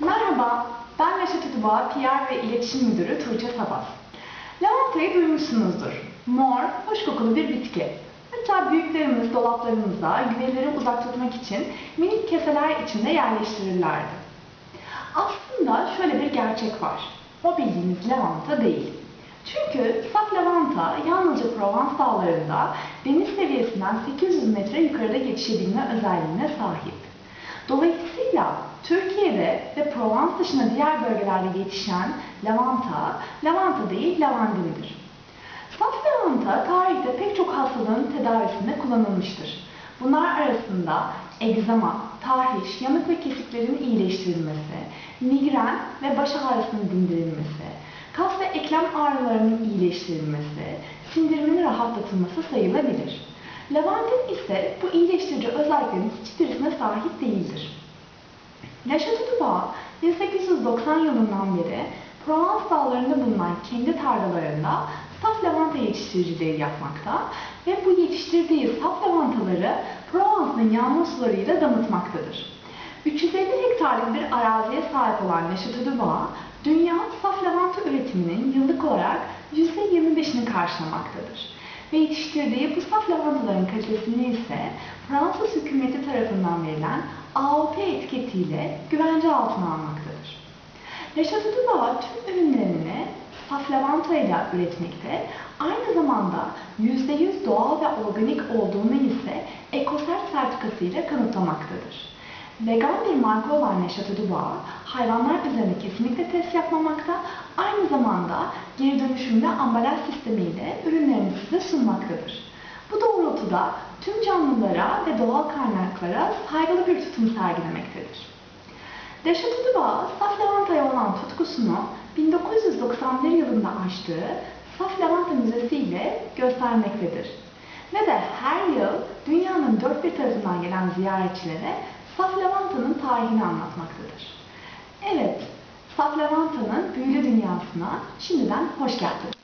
Merhaba, ben Neşet Utuba, PR ve İletişim Müdürü Tuğçe Sabah. Lavantayı duymuşsunuzdur. Mor, hoş kokulu bir bitki. Hatta büyüklerimiz dolaplarımızda güveleri uzak tutmak için minik keseler içinde yerleştirirlerdi. Aslında şöyle bir gerçek var. O bildiğiniz lavanta değil. Çünkü saf lavanta yalnızca Provence dağlarında deniz seviyesinden 800 metre yukarıda yetişebilme özelliğine sahip. Dolayısıyla Türkiye'de ve Provence dışında diğer bölgelerde yetişen lavanta, lavanta değil lavandindir. Saf lavanta tarihte pek çok hastalığın tedavisinde kullanılmıştır. Bunlar arasında egzama, tahriş, yanık ve kesiklerin iyileştirilmesi, migren ve baş ağrısının dindirilmesi, kas ve eklem ağrılarının iyileştirilmesi, sindirimin rahatlatılması sayılabilir. Lavandin ise bu iyileştirici özelliklerin hiçbirisine sahip değildir. La Château 1890 yılından beri Provence dağlarında bulunan kendi tarlalarında saf lavanta yetiştiriciliği yapmakta ve bu yetiştirdiği saf lavantaları Provence'ın yağmur sularıyla damıtmaktadır. 350 hektarlık bir araziye sahip olan Le Château dünya saf lavanta üretiminin yıllık olarak %25'ini karşılamaktadır. Ve yetiştirdiği saf lavantaların kalitesini ise Fransız hükümeti tarafından verilen AOP etiketiyle güvence altına almaktadır. Le Château tüm ürünlerini saf lavanta ile üretmekte, aynı zamanda %100 doğal ve organik olduğunu ise EcoCert sertifikası ile kanıtlamaktadır. Vegan bir marka olan Le Château hayvanlar üzerinde kesinlikle test yapmamakta, aynı zamanda geri dönüşümlü ambalaj sistemiyle ürünlerini size sunmaktadır. Bu doğrultuda tüm canlılara ve doğal kaynaklara saygılı bir tutum sergilemektedir. Le Château saf lavantaya olan tutkusunu 1991 yılında açtığı Saf Lavanta Müzesi ile göstermektedir. Ve de her yıl dünyanın dört bir tarafından gelen ziyaretçilere Saf Lavanta'nın tarihini anlatmaktadır. Evet, Saf Lavanta'nın büyülü dünyasına şimdiden hoş geldiniz.